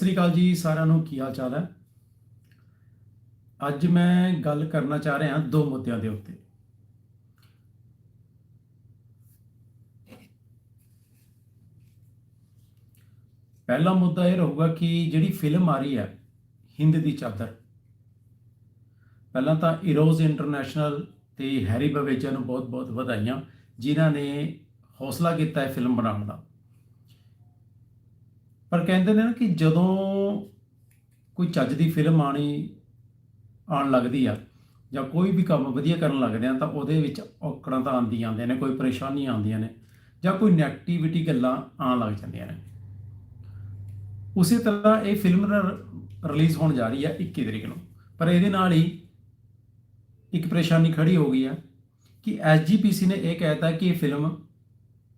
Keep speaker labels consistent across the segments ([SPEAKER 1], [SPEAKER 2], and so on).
[SPEAKER 1] ਸਤਿ ਸ੍ਰੀ ਅਕਾਲ ਜੀ ਸਾਰਿਆਂ ਨੂੰ, ਕੀ ਹਾਲ ਚਾਲ ਹੈ? ਅੱਜ ਮੈਂ ਗੱਲ ਕਰਨਾ ਚਾਹ ਰਿਹਾ ਦੋ ਮੁੱਦਿਆਂ ਦੇ ਉੱਤੇ। ਪਹਿਲਾ ਮੁੱਦਾ ਇਹ ਰਹੂਗਾ ਕਿ ਜਿਹੜੀ ਫਿਲਮ ਆ ਰਹੀ ਹੈ, ਹਿੰਦ ਦੀ ਚਾਦਰ। ਪਹਿਲਾਂ ਤਾਂ ਇਰੋਜ਼ ਇੰਟਰਨੈਸ਼ਨਲ ਤੇ ਹੈਰੀ ਬਵੇਜਾ ਨੂੰ ਬਹੁਤ-ਬਹੁਤ ਵਧਾਈਆਂ, ਜਿਨ੍ਹਾਂ ਨੇ ਹੌਸਲਾ ਕੀਤਾ ਹੈ ਫਿਲਮ ਬਣਾਉਣ ਦਾ। ਪਰ ਕਹਿੰਦੇ ਨੇ ਨਾ ਕਿ ਜਦੋਂ ਕੋਈ ਚੱਜ ਦੀ ਫਿਲਮ ਆਣੀ, ਆਉਣ ਲੱਗਦੀ ਆ ਜਾਂ ਕੋਈ ਵੀ ਕੰਮ ਵਧੀਆ ਕਰਨ ਲੱਗਦੇ ਆ ਤਾਂ ਉਹਦੇ ਵਿੱਚ ਔਕੜਾਂ ਤਾਂ ਆਉਂਦੀਆਂ ਆਉਂਦੀਆਂ ਨੇ, ਕੋਈ ਪਰੇਸ਼ਾਨੀ ਆਉਂਦੀਆਂ ਨੇ ਜਾਂ ਕੋਈ ਨੈਗੇਟਿਵਿਟੀ ਗੱਲਾਂ ਆਉਣ ਲੱਗ ਜਾਂਦੀਆਂ ਨੇ। ਉਸੇ ਤਰ੍ਹਾਂ ਇਹ ਫਿਲਮ ਰਿਲੀਜ਼ ਹੋਣ ਜਾ ਰਹੀ ਹੈ 21 ਤਰੀਕ ਨੂੰ। ਪਰ ਇਹਦੇ ਨਾਲ ਹੀ ਇੱਕ ਪਰੇਸ਼ਾਨੀ ਖੜੀ ਹੋ ਗਈ ਹੈ ਕਿ ਐਸਜੀਪੀਸੀ ਨੇ ਇਹ ਕਹਿਤਾ ਕਿ ਇਹ ਫਿਲਮ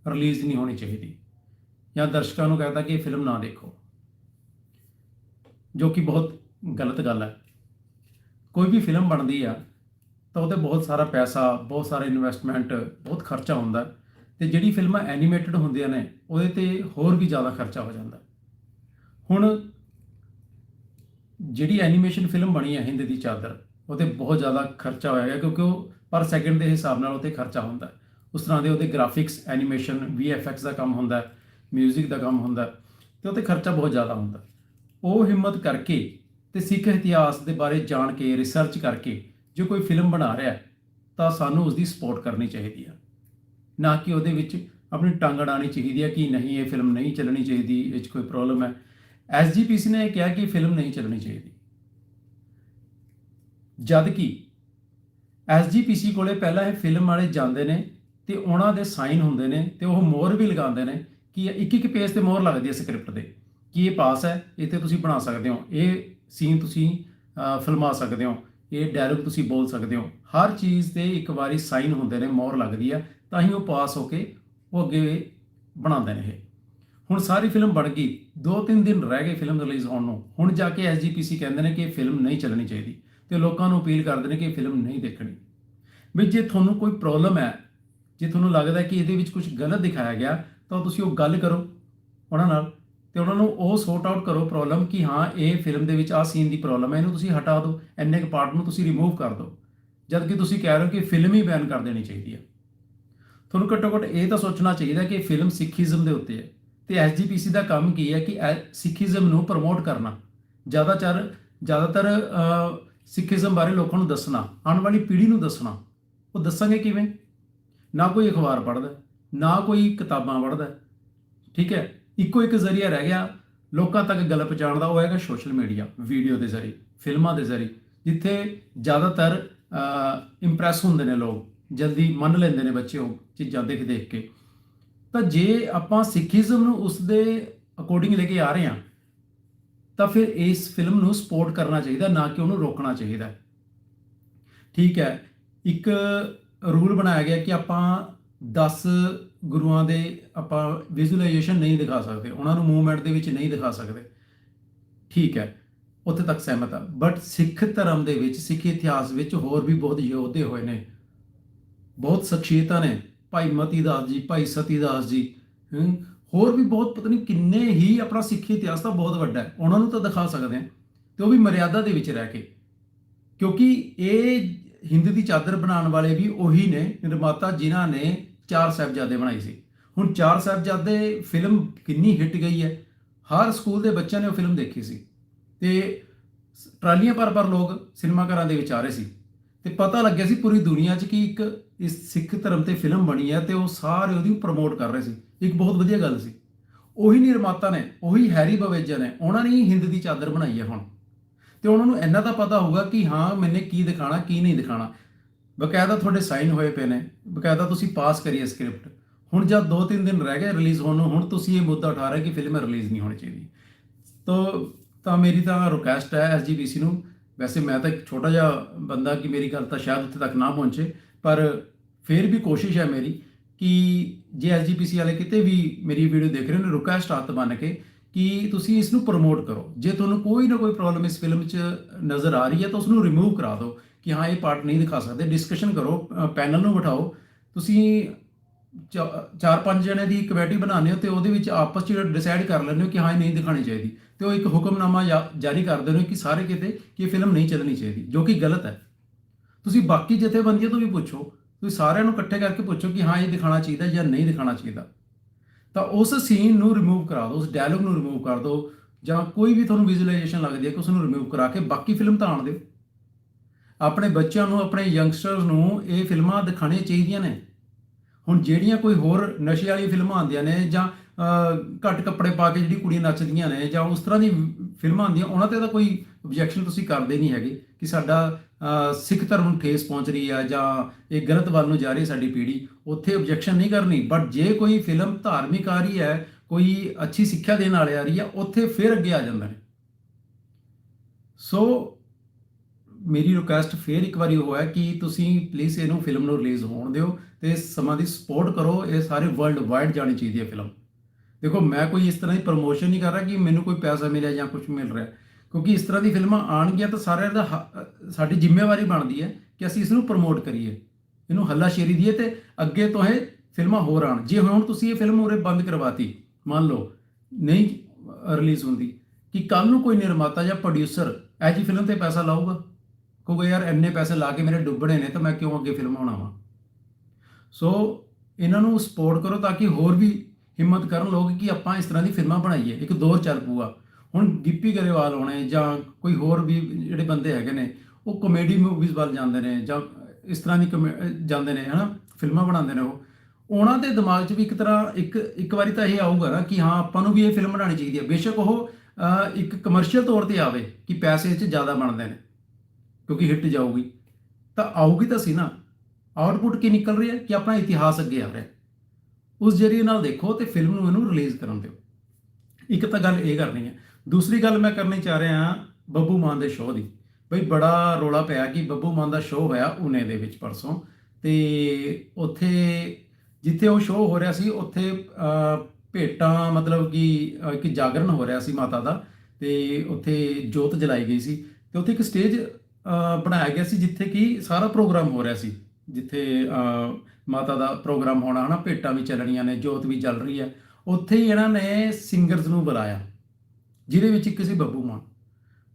[SPEAKER 1] ਰਿਲੀਜ਼ ਨਹੀਂ ਹੋਣੀ ਚਾਹੀਦੀ। ਜਾਂ ਦਰਸ਼ਕਾਂ ਨੂੰ ਕਹਿੰਦਾ ਕਿ ਇਹ ਫਿਲਮ ਨਾ ਦੇਖੋ, ਜੋ ਕਿ ਬਹੁਤ ਗਲਤ ਗੱਲ ਹੈ। ਕੋਈ ਵੀ ਫਿਲਮ ਬਣਦੀ ਆ, ਤਾਂ ਉਹਤੇ ਬਹੁਤ ਸਾਰਾ ਪੈਸਾ, ਬਹੁਤ ਸਾਰਾ ਇਨਵੈਸਟਮੈਂਟ ਬਹੁਤ ਖਰਚਾ ਹੁੰਦਾ ਤੇ ਜਿਹੜੀ ਫਿਲਮਾਂ ਐਨੀਮੇਟਡ ਹੁੰਦੀਆਂ ਨੇ, ਉਹਦੇ ਤੇ ਹੋਰ ਵੀ ਜ਼ਿਆਦਾ ਖਰਚਾ ਹੋ ਜਾਂਦਾ ਹੁਣ ਜਿਹੜੀ ਐਨੀਮੇਸ਼ਨ ਫਿਲਮ ਬਣੀ ਹੈ ਹਿੰਦ ਦੀ ਚਾਦਰ ਉਹਤੇ ਬਹੁਤ ਜ਼ਿਆਦਾ ਖਰਚਾ ਹੋਇਆ ਕਿਉਂਕਿ ਉਹ ਪਰ ਸੈਕਿੰਡ ਦੇ ਹਿਸਾਬ ਨਾਲ ਉਹਤੇ ਖਰਚਾ ਹੁੰਦਾ ਉਸ ਤਰ੍ਹਾਂ ਦੇ ਉਹਦੇ ਗ੍ਰਾਫਿਕਸ ਐਨੀਮੇਸ਼ਨ VFX ਦਾ ਕੰਮ ਹੁੰਦਾ ਮਿਊਜ਼ਿਕ ਦਾ ਕੰਮ ਹੁੰਦਾ ਤੇ ਉਹਤੇ ਖਰਚਾ ਬਹੁਤ ਜ਼ਿਆਦਾ ਹੁੰਦਾ ਉਹ ਹਿੰਮਤ ਕਰਕੇ ਤੇ ਸਿੱਖ ਇਤਿਹਾਸ ਦੇ ਬਾਰੇ ਜਾਣ ਕੇ ਰਿਸਰਚ ਕਰਕੇ ਜੇ ਕੋਈ ਫਿਲਮ ਬਣਾ ਰਿਹਾ ਤਾਂ ਸਾਨੂੰ ਉਸ ਦੀ ਸਪੋਰਟ ਕਰਨੀ ਚਾਹੀਦੀ ਆ ਨਾ ਕਿ ਉਹਦੇ ਵਿੱਚ ਆਪਣੀ ਟੰਗ ਅੜਾਣੀ ਚਾਹੀਦੀ ਹੈ ਕਿ ਨਹੀਂ, ਇਹ ਫਿਲਮ ਨਹੀਂ ਚੱਲਣੀ ਚਾਹੀਦੀ, ਇਹ 'ਚ ਕੋਈ ਪ੍ਰੋਬਲਮ ਹੈ। ਐਸਜੀਪੀਸੀ ਨੇ ਇਹ ਕਿਹਾ ਕਿ ਫਿਲਮ ਨਹੀਂ ਚੱਲਣੀ ਚਾਹੀਦੀ। ਜਦ ਕਿ ਐਸਜੀਪੀਸੀ ਕੋਲੇ ਪਹਿਲਾਂ ਇਹ ਫਿਲਮ ਵਾਲੇ ਜਾਂਦੇ ਨੇ ਤੇ ਉਹਨਾਂ ਦੇ ਸਾਈਨ ਹੁੰਦੇ ਨੇ ਤੇ ਉਹ ਮੋਹਰ ਵੀ ਲਗਾਉਂਦੇ ਨੇ ਕਿ ਇੱਕ ਇੱਕ ਪੇਜ ਤੇ ਮੋਹਰ ਲੱਗਦੀ ਹੈ ਸਕ੍ਰਿਪਟ ਦੇ। ਕਿ ਇਹ ਪਾਸ ਹੈ? ਇੱਥੇ ਤੁਸੀਂ ਬਣਾ ਸਕਦੇ ਹੋ। ਇਹ ਸੀਨ ਤੁਸੀਂ ਫਿਲਮਾ ਸਕਦੇ ਹੋ। ਇਹ ਡਾਇਲੌਗ ਤੁਸੀਂ ਬੋਲ ਸਕਦੇ ਹੋ। ਹਰ ਚੀਜ਼ ਤੇ ਇੱਕ ਵਾਰੀ ਸਾਈਨ ਹੁੰਦੇ ਨੇ, ਮੋਹਰ ਲੱਗਦੀ ਆ, ਤਾਂ ਹੀ ਉਹ ਪਾਸ ਹੋ ਕੇ ਉਹ ਅੱਗੇ ਬਣਾਉਂਦੇ ਨੇ ਇਹ। ਹੁਣ ਸਾਰੀ ਫਿਲਮ ਬਣ ਗਈ। ਦੋ ਤਿੰਨ ਦਿਨ ਰਹਿ ਗਏ ਫਿਲਮ ਰਿਲੀਜ਼ ਹੋਣ ਨੂੰ। ਹੁਣ ਜਾ ਕੇ ਐਸਜੀਪੀਸੀ ਕਹਿੰਦੇ ਨੇ ਕਿ ਇਹ ਫਿਲਮ ਨਹੀਂ ਚੱਲਣੀ ਚਾਹੀਦੀ ਤੇ ਲੋਕਾਂ ਨੂੰ ਅਪੀਲ ਕਰਦੇ ਨੇ ਕਿ ਇਹ ਫਿਲਮ ਨਹੀਂ ਦੇਖਣੀ। ਵੀ ਜੇ ਤੁਹਾਨੂੰ ਕੋਈ ਪ੍ਰੋਬਲਮ ਹੈ, ਜੇ ਤੁਹਾਨੂੰ ਲੱਗਦਾ ਕਿ ਇਹਦੇ ਵਿੱਚ ਕੁਝ ਗਲਤ ਦਿਖਾਇਆ ਗਿਆ ਤਾਂ ਤੁਸੀਂ ਉਹ ਗੱਲ ਕਰੋ ਉਹਨਾਂ ਨਾਲ ਤੇ ਉਹਨਾਂ ਨੂੰ ਉਹ ਸੌਰਟ ਆਊਟ ਕਰੋ ਪ੍ਰੋਬਲਮ ਕਿ ਹਾਂ, ਇਹ ਫਿਲਮ ਦੇ ਵਿੱਚ ਆਹ ਸੀਨ ਦੀ ਪ੍ਰੋਬਲਮ ਹੈ, ਇਹਨੂੰ ਤੁਸੀਂ ਹਟਾ ਦਿਓ ਐਨੇ ਕੁ ਪਾਰਟ ਨੂੰ ਤੁਸੀਂ ਰਿਮੂਵ ਕਰ ਦਿਓ। ਜਦ ਕਿ ਤੁਸੀਂ ਕਹਿ ਰਹੇ ਹੋ ਕਿ ਫਿਲਮ ਹੀ ਬੈਨ ਕਰ ਦੇਣੀ ਚਾਹੀਦੀ ਹੈ। ਤੁਹਾਨੂੰ ਘੱਟੋ ਘੱਟ ਇਹ ਤਾਂ ਸੋਚਣਾ ਚਾਹੀਦਾ ਕਿ ਫਿਲਮ ਸਿੱਖੀਜ਼ਮ ਦੇ ਉੱਤੇ ਹੈ ਤੇ ਐਸਜੀਪੀਸੀ ਦਾ ਕੰਮ ਕੀ ਹੈ ਕਿ ਸਿੱਖੀਜ਼ਮ ਨੂੰ ਪ੍ਰਮੋਟ ਕਰਨਾ। ਜ਼ਿਆਦਾਤਰ ਜ਼ਿਆਦਾਤਰ ਸਿੱਖੀਜ਼ਮ ਬਾਰੇ ਲੋਕਾਂ ਨੂੰ ਦੱਸਣਾ, ਆਉਣ ਵਾਲੀ ਪੀੜ੍ਹੀ ਨੂੰ ਦੱਸਣਾ। ਉਹ ਦੱਸਾਂਗੇ ਕਿਵੇਂ? ਨਾ ਕੋਈ ਅਖਬਾਰ ਪੜ੍ਹਦਾ। ਨਾ ਕੋਈ ਕਿਤਾਬਾਂ ਪੜ੍ਹਦਾ ਠੀਕ ਹੈ? ਇੱਕੋ ਇੱਕ ਜ਼ਰੀਆ ਰਹਿ ਗਿਆ। ਲੋਕਾਂ ਤੱਕ ਗੱਲ ਪਹੁੰਚਾਉਣ ਦਾ ਉਹ ਹੈਗਾ ਸੋਸ਼ਲ ਮੀਡੀਆ ਵੀਡੀਓ ਦੇ ਜ਼ਰੀਏ, ਫਿਲਮਾਂ ਦੇ ਜ਼ਰੀਏ, ਜਿੱਥੇ ਜ਼ਿਆਦਾਤਰ ਇੰਪ੍ਰੈਸ ਹੁੰਦੇ ਨੇ ਲੋਕ, ਜਲਦੀ ਮੰਨ ਲੈਂਦੇ ਨੇ ਬੱਚੇ ਉਹ ਚੀਜ਼ਾਂ ਦੇਖ ਦੇਖ ਕੇ। ਤਾਂ ਜੇ ਆਪਾਂ ਸਿੱਖੀਜ਼ਮ ਨੂੰ ਉਸ ਦੇ ਅਕੋਰਡਿੰਗ ਲੈ ਕੇ ਆ ਰਹੇ ਹਾਂ, ਤਾਂ ਫਿਰ ਇਸ ਫਿਲਮ ਨੂੰ ਸਪੋਰਟ ਕਰਨਾ ਚਾਹੀਦਾ, ਨਾ ਕਿ ਉਹਨੂੰ ਰੋਕਣਾ ਚਾਹੀਦਾ ਠੀਕ ਹੈ? ਇੱਕ ਰੂਲ ਬਣਾਇਆ ਗਿਆ ਕਿ ਆਪਾਂ 10 ਗੁਰੂਆਂ ਦੇ ਆਪਾਂ ਵਿਜ਼ੂਅਲਾਈਜੇਸ਼ਨ ਨਹੀਂ ਦਿਖਾ ਸਕਦੇ, ਉਹਨਾਂ ਨੂੰ ਮੂਵਮੈਂਟ ਦੇ ਵਿੱਚ ਨਹੀਂ ਦਿਖਾ ਸਕਦੇ। ਠੀਕ ਹੈ, ਉੱਥੇ ਤੱਕ ਸਹਿਮਤ ਆ। ਬਟ ਸਿੱਖ ਧਰਮ ਦੇ ਵਿੱਚ, ਸਿੱਖ ਇਤਿਹਾਸ ਵਿੱਚ ਹੋਰ ਵੀ ਬਹੁਤ ਯੋਧੇ ਹੋਏ ਨੇ। ਬਹੁਤ ਸ਼ਖਸੀਅਤਾਂ ਨੇ। ਭਾਈ ਮਤੀ ਦਾਸ ਜੀ, ਭਾਈ ਸਤੀ ਦਾਸ ਜੀ ਹੋਰ ਵੀ ਬਹੁਤ, ਪਤਾ ਨਹੀਂ ਕਿੰਨੇ ਹੀ ਆਪਣਾ ਸਿੱਖੀ ਇਤਿਹਾਸ ਤਾਂ ਬਹੁਤ ਵੱਡਾ ਹੈ। ਉਹਨਾਂ ਨੂੰ ਤਾਂ ਦਿਖਾ ਸਕਦੇ ਹਾਂ, ਤੇ ਉਹ ਵੀ ਮਰਿਆਦਾ ਦੇ ਵਿੱਚ ਰਹਿ ਕੇ। ਕਿਉਂਕਿ ਇਹ ਹਿੰਦ ਦੀ ਚਾਦਰ ਬਣਾਉਣ ਵਾਲੇ ਵੀ ਉਹੀ ਨੇ, ਨਿਰਮਾਤਾ ਜਿਨ੍ਹਾਂ ਨੇ ਚਾਰ ਸਾਹਿਬਜ਼ਾਦੇ ਬਣਾਈ ਸੀ। ਹੁਣ ਚਾਰ ਸਾਹਿਬਜ਼ਾਦੇ ਫਿਲਮ ਕਿੰਨੀ ਹਿੱਟ ਗਈ ਹੈ। ਹਰ ਸਕੂਲ ਦੇ ਬੱਚਿਆਂ ਨੇ ਉਹ ਫਿਲਮ ਦੇਖੀ ਸੀ। ਤੇ ਟਰਾਲੀਆਂ ਪਰ ਪਰ ਲੋਕ ਸਿਨੇਮਾ ਘਰਾਂ ਦੇ ਵਿੱਚ ਆ ਰਹੇ ਸੀ। ਤੇ ਪਤਾ ਲੱਗਿਆ ਸੀ ਪੂਰੀ ਦੁਨੀਆ 'ਚ ਕਿ ਇੱਕ ਇਸ ਸਿੱਖ ਧਰਮ ਤੇ ਫਿਲਮ ਬਣੀ ਹੈ ਤੇ ਉਹ ਸਾਰੇ ਉਹਦੀ ਪ੍ਰਮੋਟ ਕਰ ਰਹੇ ਸੀ। ਇੱਕ ਬਹੁਤ ਵਧੀਆ ਗੱਲ ਸੀ। ਉਹੀ ਨਿਰਮਾਤਾ ਨੇ, ਉਹੀ ਹੈਰੀ ਬਵੇਜਾ ਨੇ, ਉਹਨਾਂ ਨੇ ਹੀ ਹਿੰਦ ਦੀ ਚਾਦਰ ਬਣਾਈ ਹੈ ਹੁਣ। ਤੇ ਉਹਨਾਂ ਨੂੰ ਇੰਨਾ ਤਾਂ ਪਤਾ ਹੋਊਗਾ ਕਿ ਹਾਂ, ਮੈਨੇ ਕੀ ਦਿਖਾਣਾ, ਕੀ ਨਹੀਂ ਦਿਖਾਣਾ। ਬਕਾਇਦਾ ਤੁਹਾਡੇ ਸਾਈਨ ਹੋਏ ਪਏ ਨੇ, ਬਕਾਇਦਾ ਤੁਸੀਂ ਪਾਸ ਕਰੀਏ ਸਕ੍ਰਿਪਟ। ਹੁਣ ਜਦ 2-3 ਦਿਨ ਰਹਿ ਗਏ ਰਿਲੀਜ਼ ਹੋਣ ਨੂੰ, ਹੁਣ ਤੁਸੀਂ ਇਹ ਮੁੱਦਾ ਉਠਾ ਰਹੇ ਕਿ ਫਿਲਮ ਰਿਲੀਜ਼ ਨਹੀਂ ਹੋਣੀ ਚਾਹੀਦੀ। ਤੋ, ਤਾਂ ਮੇਰੀ ਤਾਂ ਰਿਕੁਐਸਟ ਹੈ ਐਸਜੀਪੀਸੀ ਨੂੰ। ਵੈਸੇ ਮੈਂ ਤਾਂ ਇੱਕ ਛੋਟਾ ਜਿਹਾ ਬੰਦਾ ਕਿ ਮੇਰੀ ਗੱਲ ਤਾਂ ਸ਼ਾਇਦ ਉੱਥੇ ਤੱਕ ਨਾ ਪਹੁੰਚੇ, ਪਰ ਫਿਰ ਵੀ ਕੋਸ਼ਿਸ਼ ਹੈ ਮੇਰੀ ਕਿ ਜੇ ਐਸਜੀਪੀਸੀ ਵਾਲੇ ਕਿਤੇ ਵੀ ਮੇਰੀ ਵੀਡੀਓ ਦੇਖ ਰਹੇ ਨੇ ਰਿਕੁਐਸਟ ਹੱਥ ਬਣ ਕੇ ਕਿ ਤੁਸੀਂ ਇਸ ਨੂੰ ਪ੍ਰਮੋਟ ਕਰੋ। ਜੇ ਤੁਹਾਨੂੰ ਕੋਈ ਨਾ ਕੋਈ ਪ੍ਰੋਬਲਮ ਇਸ ਫਿਲਮ 'ਚ ਨਜ਼ਰ ਆ ਰਹੀ ਹੈ, ਤਾਂ ਉਸ ਨੂੰ ਰਿਮੂਵ ਕਰਾ ਦਿਓ। ਕਿ ਹਾਂ, ਇਹ ਪਾਰਟ ਨਹੀਂ ਦਿਖਾ ਸਕਦੇ। ਡਿਸਕਸ਼ਨ ਕਰੋ ਪੈਨਲ ਨੂੰ ਬਿਠਾਓ। ਤੁਸੀਂ ਚਾ- ਚਾਰ ਪੰਜ ਜਣੇ ਦੀ ਕਮੇਟੀ ਬਣਾਉਂਦੇ ਹੋ ਤੇ ਉਹਦੇ ਵਿੱਚ ਆਪਸ ਵਿੱਚ ਡਿਸਾਈਡ ਕਰ ਲੈਂਦੇ ਹੋ ਕਿ ਹਾਂ, ਇਹ ਨਹੀਂ ਦਿਖਾਣੀ ਚਾਹੀਦੀ। ਤੇ ਉਹ ਇੱਕ ਹੁਕਮਨਾਮਾ ਜਾ- ਜਾਰੀ ਕਰ ਦਿੰਦੇ ਹੋ ਕਿ ਸਾਰੇ ਕਿਤੇ ਕਿ ਇਹ ਫਿਲਮ ਨਹੀਂ ਚੱਲਣੀ ਚਾਹੀਦੀ, ਜੋ ਕਿ ਗਲਤ ਹੈ। ਤੁਸੀਂ ਬਾਕੀ ਜਥੇਬੰਦੀਆਂ ਤੋਂ ਵੀ ਪੁੱਛੋ। ਤੁਸੀਂ ਸਾਰਿਆਂ ਨੂੰ ਇਕੱਠੇ ਕਰਕੇ ਪੁੱਛੋ ਕਿ ਹਾਂ, ਇਹ ਦਿਖਾਣਾ ਚਾਹੀਦਾ ਜਾਂ ਨਹੀਂ ਦਿਖਾਣਾ ਚਾਹੀਦਾ। ਤਾਂ ਉਸ ਸੀਨ ਨੂੰ ਰਿਮੂਵ ਕਰਾ ਦਿਓ, ਉਸ ਡਾਇਲੌਗ ਨੂੰ ਰਿਮੂਵ ਕਰ ਦਿਓ, ਜਾਂ ਕੋਈ ਵੀ ਤੁਹਾਨੂੰ ਵਿਜ਼ੂਅਲਾਈਜੇਸ਼ਨ ਲੱਗਦੀ ਹੈ ਕਿ ਉਸ ਨੂੰ ਰਿਮੂਵ ਕਰਾ ਕੇ ਬਾਕੀ ਫਿਲਮ ਤਾਂ ਆਣ ਦਿਓ। ਆਪਣੇ ਬੱਚਿਆਂ ਨੂੰ, ਆਪਣੇ ਯੰਗਸਟਰਸ ਨੂੰ ਇਹ ਫਿਲਮਾਂ ਦਿਖਾਣੀਆਂ ਚਾਹੀਦੀਆਂ ਨੇ। ਹੁਣ ਜਿਹੜੀਆਂ ਕੋਈ ਹੋਰ ਨਸ਼ੇ ਵਾਲੀ ਫਿਲਮਾਂ ਆਉਂਦੀਆਂ ਨੇ ਜਾਂ ਘੱਟ ਕੱਪੜੇ ਪਾ ਕੇ ਜਿਹੜੀ ਕੁੜੀਆਂ ਨੱਚਦੀਆਂ ਨੇ ਜਾਂ ਉਸ ਤਰ੍ਹਾਂ ਦੀ ਫਿਲਮਾਂ ਆਉਂਦੀਆਂ, ਉਹਨਾਂ ਤੇ ਤਾਂ ਕੋਈ ਆਬਜੈਕਸ਼ਨ ਤੁਸੀਂ ਕਰਦੇ ਨਹੀਂ ਹੈਗੇ ਕਿ ਸਾਡਾ ਸਿੱਖ ਧਰਮ ਨੂੰ ਠੇਸ ਪਹੁੰਚ ਰਹੀ ਆ ਜਾਂ ਇਹ ਗਲਤ ਵੱਲ ਨੂੰ ਜਾ ਰਹੀ ਸਾਡੀ ਪੀੜ੍ਹੀ, ਉੱਥੇ ਆਬਜੈਕਸ਼ਨ ਨਹੀਂ ਕਰਨੀ। ਬਟ ਜੇ ਕੋਈ ਫਿਲਮ ਧਾਰਮਿਕ ਆ ਰਹੀ ਹੈ, ਕੋਈ ਅੱਛੀ ਸਿੱਖਿਆ ਦੇਣ ਵਾਲੀ ਆ ਰਹੀ ਆ ਉੱਥੇ ਫਿਰ ਅੱਗੇ ਆ ਜਾਂਦਾ ਨੇ ਸੋ ਮੇਰੀ ਰਿਕੁਐਸਟ ਫੇਰ ਇੱਕ ਵਾਰੀ ਉਹ ਹੈ ਕਿ ਤੁਸੀਂ ਪਲੀਜ਼ ਇਹਨੂੰ ਫਿਲਮ ਨੂੰ ਰਿਲੀਜ਼ ਹੋਣ ਦਿਓ ਤੇ ਸਮਾਂ ਦੀ ਸਪੋਰਟ ਕਰੋ, ਇਹ ਸਾਰੇ ਵਰਲਡ ਵਾਈਡ ਜਾਣੀ ਚਾਹੀਦੀ ਹੈ ਫਿਲਮ ਦੇਖੋ, ਮੈਂ ਕੋਈ ਇਸ ਤਰ੍ਹਾਂ ਦੀ ਪ੍ਰਮੋਸ਼ਨ ਨਹੀਂ ਕਰ ਰਿਹਾ ਕਿ ਮੈਨੂੰ ਕੋਈ ਪੈਸਾ ਮਿਲਿਆ ਜਾਂ ਕੁਝ ਮਿਲ ਰਿਹਾ। ਕਿਉਂਕਿ ਇਸ ਤਰ੍ਹਾਂ ਦੀ ਫਿਲਮਾਂ ਆਣਗੀਆਂ ਤਾਂ ਸਾਰਿਆਂ ਦਾ ਹ- ਸਾਡੀ ਜ਼ਿੰਮੇਵਾਰੀ ਬਣਦੀ ਹੈ ਕਿ ਅਸੀਂ ਇਸ ਨੂੰ ਪ੍ਰਮੋਟ ਕਰੀਏ। ਇਹਨੂੰ ਹੱਲਾਸ਼ੇਰੀ ਦਈਏ ਤੇ ਅੱਗੇ ਤੋਂ ਇਹ ਫਿਲਮਾਂ ਹੋਰ ਆਣ ਜੇ ਹੁਣ ਤੁਸੀਂ ਇਹ ਫਿਲਮ ਉਰੇ ਬੰਦ ਕਰਵਾਤੀ, ਮੰਨ ਲਓ, ਨਹੀਂ ਰਿਲੀਜ਼ ਹੁੰਦੀ, ਕਿ ਕੱਲ ਨੂੰ ਕੋਈ ਨਿਰਮਾਤਾ ਜਾਂ ਪ੍ਰੋਡਿਊਸਰ ਇਹ ਜੀ ਫਿਲਮ ਤੇ ਪੈਸਾ ਲਾਊਗਾ? ਕਹੂਗਾ ਯਾਰ ਇੰਨੇ ਪੈਸੇ ਲਾ ਕੇ ਮੇਰੇ ਡੁੱਬਣੇ ਨੇ ਤਾਂ ਮੈਂ ਕਿਉਂ ਅੱਗੇ ਫਿਲਮ ਬਣਾਵਾਂ? ਸੋ ਇਹਨਾਂ ਨੂੰ ਸਪੋਰਟ ਕਰੋ ਤਾਂ ਕਿ ਹੋਰ ਵੀ ਹਿੰਮਤ ਕਰਨ ਲੋਕ ਕਿ ਆਪਾਂ ਇਸ ਤਰ੍ਹਾਂ ਦੀ ਫਿਲਮਾਂ ਬਣਾਈਏ। ਇੱਕ ਦੌਰ ਚੱਲ ਪੂਆ। ਹੁਣ ਗਿੱਪੀ ਗਰੇਵਾਲ ਹੋਣੇ ਜਾਂ ਕੋਈ ਹੋਰ ਵੀ ਜਿਹੜੇ ਬੰਦੇ ਹੈਗੇ ਨੇ, ਉਹ ਕਮੇਡੀ ਮੂਵੀਜ਼ ਵੱਲ ਜਾਂਦੇ ਨੇ ਜਾਂ ਇਸ ਤਰ੍ਹਾਂ ਦੀ ਕਮੇ- ਜਾਂਦੇ ਨੇ, ਹਨਾ? ਫਿਲਮਾਂ ਬਣਾਉਂਦੇ ਨੇ ਉਹ। ਉਹਨਾਂ ਦੇ ਦਿਮਾਗ 'ਚ ਵੀ ਇੱਕ ਤਰ੍ਹਾਂ ਇੱਕ ਇੱਕ ਵਾਰੀ ਤਾਂ ਇਹ ਆਊਗਾ ਨਾ ਕਿ ਹਾਂ, ਆਪਾਂ ਨੂੰ ਵੀ ਇਹ ਫਿਲਮ ਬਣਾਉਣੀ ਚਾਹੀਦੀ ਹੈ। ਬੇਸ਼ੱਕ ਉਹ ਇੱਕ ਕਮਰਸ਼ੀਅਲ ਤੌਰ ਤੇ ਆਵੇ ਕਿ ਪੈਸੇ 'ਚ ਜ਼ਿਆਦਾ ਬਣਦੇ ਨੇ। ਕਿਉਂਕਿ ਹਿੱਟ ਜਾਊਗੀ। ਤਾਂ ਆਊਗੀ ਤਾਂ ਸੀ ਨਾ। ਆਊਟਪੁੱਟ ਕੀ ਨਿਕਲ ਰਹੀ ਹੈ? ਕਿ ਆਪਣਾ ਇਤਿਹਾਸ ਅੱਗੇ ਆ ਰਿਹਾ ਉਸ ਜਰੀਏ ਨਾਲ ਦੇਖੋ ਤੇ ਫਿਲਮ ਨੂੰ ਇਹਨੂੰ ਰਿਲੀਜ਼ ਕਰਨ ਦਿਓ। ਇੱਕ ਤਾਂ ਗੱਲ ਇਹ ਕਰਨੀ ਹੈ। ਦੂਸਰੀ ਗੱਲ ਮੈਂ ਕਰਨੀ ਚਾਹ ਰਿਹਾ ਬੱਬੂ ਮਾਨ ਦੇ ਸ਼ੋਅ ਦੀ। ਬਈ ਬੜਾ ਰੋਲਾ ਪਿਆ ਕਿ ਬੱਬੂ ਮਾਨ ਦਾ ਸ਼ੋਅ ਹੋਇਆ ਉਨੇ ਦੇ ਵਿੱਚ ਪਰਸੋਂ। ਤੇ ਉੱਥੇ ਜਿੱਥੇ ਉਹ ਸ਼ੋਅ ਹੋ ਰਿਹਾ ਸੀ, ਉੱਥੇ ਭੇਟਾਂ ਮਤਲਬ ਕਿ ਇੱਕ ਜਾਗਰਣ ਹੋ ਰਿਹਾ ਸੀ ਮਾਤਾ ਦਾ। ਤੇ ਉੱਥੇ ਜੋਤ ਜਲਾਈ ਗਈ ਸੀ। ਤੇ ਉੱਥੇ ਇੱਕ ਸਟੇਜ ਬਣਾਇਆ ਗਿਆ ਸੀ ਜਿੱਥੇ ਕਿ ਸਾਰਾ ਪ੍ਰੋਗਰਾਮ ਹੋ ਰਿਹਾ ਸੀ। ਜਿੱਥੇ ਮਾਤਾ ਦਾ ਪ੍ਰੋਗਰਾਮ ਹੋਣਾ, ਹਨਾ, ਭੇਟਾਂ ਵੀ ਚੱਲਣੀਆਂ ਨੇ, ਜੋਤ ਵੀ ਚੱਲ ਰਹੀ ਹੈ। ਉੱਥੇ ਹੀ ਇਹਨਾਂ ਨੇ ਸਿੰਗਰਸ ਨੂੰ ਬੁਲਾਇਆ, ਜਿਹਦੇ ਵਿੱਚ ਇੱਕ ਸੀ ਬੱਬੂ ਮਾਨ।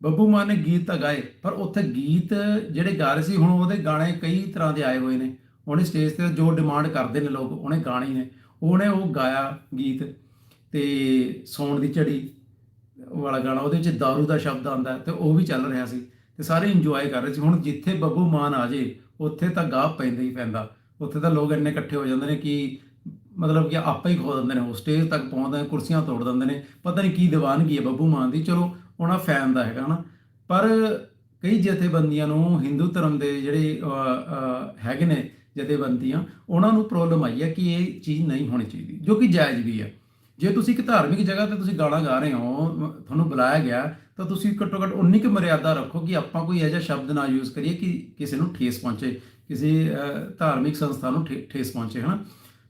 [SPEAKER 1] ਬੱਬੂ ਮਾਨ ਨੇ ਗੀਤ ਤਾਂ ਗਾਏ, ਪਰ ਉੱਥੇ ਗੀਤ ਜਿਹੜੇ ਗਾ ਰਹੇ ਸੀ, ਹੁਣ ਉਹਦੇ ਗਾਣੇ ਕਈ ਤਰ੍ਹਾਂ ਦੇ ਆਏ ਹੋਏ ਨੇ। ਉਹਨੇ ਸਟੇਜ ਤੇ ਜੋ ਡਿਮਾਂਡ ਕਰਦੇ ਨੇ ਲੋਕ, ਉਹਨੇ ਗਾਣੇ ਨੇ। ਉਹਨੇ ਉਹ ਗਾਇਆ ਗੀਤ ਤੇ ਸੌਣ ਦੀ ਝੜੀ ਵਾਲਾ ਗਾਣਾ, ਉਹਦੇ ਵਿੱਚ दारू ਦਾ ਸ਼ਬਦ ਆਉਂਦਾ ਹੈ ਤੇ ਉਹ ਵੀ ਚੱਲ ਰਿਹਾ ਸੀ। ਤੇ ਸਾਰੇ ਇੰਜੋਏ ਕਰ ਰਹੇ ਸੀ। ਹੁਣ ਜਿੱਥੇ ਬੱਬੂ ਮਾਨ ਆ ਜੇ, ਉੱਥੇ ਤਾਂ ਗਾਹ ਪੈਂਦਾ ਹੀ ਪੈਂਦਾ। ਉੱਥੇ ਤਾਂ ਲੋਕ ਇੰਨੇ ਇਕੱਠੇ ਹੋ ਜਾਂਦੇ ਨੇ ਕਿ ਮਤਲਬ ਕਿ ਆਪੇ ਹੀ ਖੋ ਦਿੰਦੇ ਨੇ, ਉਹ ਸਟੇਜ ਤੱਕ ਪਹੁੰਚਦੇ ਨੇ, ਕੁਰਸੀਆਂ ਤੋੜ ਦਿੰਦੇ ਨੇ। ਪਤਾ ਨਹੀਂ ਕੀ ਦੀਵਾਨਗੀ ਹੈ ਬੱਬੂ ਮਾਨ ਦੀ। ਚਲੋ, ਉਹਨਾਂ ਫੈਨ ਦਾ ਹੈਗਾ ਨਾ। ਪਰ ਕਈ ਜਥੇਬੰਦੀਆਂ ਨੂੰ ਹਿੰਦੂ ਧਰਮ ਦੇ ਜਿਹੜੇ ਹੈਗੇ ਨੇ ਜਥੇਬੰਦੀਆਂ, ਉਹਨਾਂ ਨੂੰ ਪ੍ਰੋਬਲਮ ਆਈ ਹੈ ਕਿ ਇਹ ਚੀਜ਼ ਨਹੀਂ ਹੋਣੀ ਚਾਹੀਦੀ, ਜੋ ਕਿ ਜਾਇਜ਼ ਵੀ ਹੈ। ਜੇ ਤੁਸੀਂ ਇੱਕ ਧਾਰਮਿਕ ਜਗ੍ਹਾ ਤੇ ਤੁਸੀਂ ਗਾਣਾ ਗਾ ਰਹੇ ਹੋ ਤੁਹਾਨੂੰ ਬੁਲਾਇਆ ਗਿਆ, ਤਾਂ ਤੁਸੀਂ ਘੱਟੋ ਘੱਟ ਉਨੀ ਕੁ ਮਰਿਆਦਾ ਰੱਖੋ ਕਿ ਆਪਾਂ ਕੋਈ ਇਹੋ ਜਿਹਾ ਸ਼ਬਦ ਨਾ ਯੂਜ਼ ਕਰੀਏ ਕਿ ਕਿਸੇ ਨੂੰ ਠੇਸ ਪਹੁੰਚੇ, ਕਿਸੇ ਧਾਰਮਿਕ ਸੰਸਥਾ ਨੂੰ ਠੇ- ਠੇਸ ਪਹੁੰਚੇ, ਹਨਾ?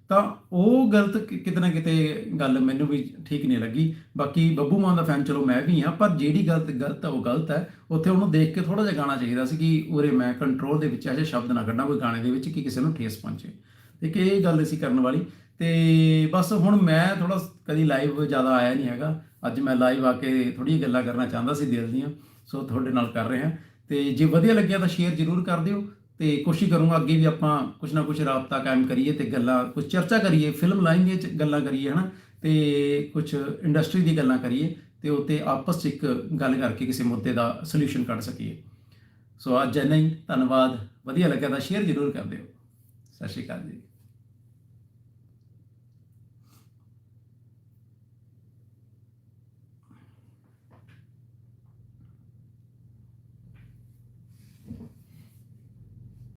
[SPEAKER 1] ਤਾਂ ਉਹ ਗਲਤ ਕਿਤੇ ਨਾ ਕਿਤੇ ਗੱਲ ਮੈਨੂੰ ਵੀ ਠੀਕ ਨਹੀਂ ਲੱਗੀ। ਬਾਕੀ ਬੱਬੂ ਮਾਨ ਦਾ ਫੈਨ ਚਲੋ ਮੈਂ ਵੀ ਹਾਂ, ਪਰ ਜਿਹੜੀ ਗਲਤ ਗਲਤ ਹੈ ਉਹ ਗਲਤ ਹੈ। ਉੱਥੇ ਉਹਨੂੰ ਦੇਖ ਕੇ ਥੋੜਾ ਜਿਹਾ ਗਾਣਾ ਚਾਹੀਦਾ ਸੀ ਕਿ ਉਰੇ ਮੈਂ ਕੰਟਰੋਲ ਦੇ ਵਿੱਚ ਇਹੋ ਜਿਹੇ ਸ਼ਬਦ ਨਾ ਕੱਢਾਂ, ਕੋਈ ਗਾਣੇ ਦੇ ਵਿੱਚ ਕਿ ਕਿਸੇ ਨੂੰ ਠੇਸ ਪਹੁੰਚੇ। ਤੇ ਕਿ ਇਹ ਗੱਲ ਸੀ ਕਰਨ ਵਾਲੀ ਤੇ ਬਸ ਹੁਣ ਮੈਂ ਥੋੜਾ ਕਦੀ ਲਾਈਵ ਜ਼ਿਆਦਾ ਆਇਆ ਨਹੀਂ ਹੈਗਾ। ਅੱਜ ਮੈਂ ਲਾਈਵ ਆ ਕੇ ਥੋੜੀ ਗੱਲਾਂ ਕਰਨਾ ਚਾਹੁੰਦਾ ਸੀ ਦਿਲ ਦੀਆਂ, ਸੋ ਤੁਹਾਡੇ ਨਾਲ ਕਰ ਰਿਹਾ। ਹਾਂ ਤੇ ਜੇ ਵਧੀਆ ਲੱਗਿਆ ਤਾਂ ਸ਼ੇਅਰ ਜ਼ਰੂਰ ਕਰ ਦਿਓ ਤੇ ਕੋਸ਼ਿਸ਼ ਕਰੂੰਗਾ ਅੱਗੇ ਵੀ ਆਪਾਂ ਕੁਝ ਨਾ ਕੁਝ ਰਾਬਤਾ ਕਾਇਮ ਕਰੀਏ ਤੇ ਗੱਲਾਂ ਕੁਝ ਚਰਚਾ ਕਰੀਏ ਫਿਲਮ ਲਾਈਨ ਦੀਆਂ ਗੱਲਾਂ ਕਰੀਏ, ਹਨਾ? ਤੇ ਕੁਝ ਇੰਡਸਟਰੀ ਦੀ ਗੱਲਾਂ ਕਰੀਏ ਤੇ ਉੱਤੇ ਆਪਸ 'ਚ ਇੱਕ ਗੱਲ ਕਰਕੇ ਕਿਸੇ ਮੁੱਦੇ ਦਾ ਸੋਲੂਸ਼ਨ ਕੱਢ ਸਕੀਏ। ਸੋ ਅੱਜ ਇੰਨਾ ਹੀ, ਧੰਨਵਾਦ। ਵਧੀਆ ਲੱਗਿਆ ਤਾਂ ਸ਼ੇਅਰ ਜ਼ਰੂਰ ਕਰ ਦਿਓ। ਸਤਿ ਸ਼੍ਰੀ ਅਕਾਲ ਜੀ।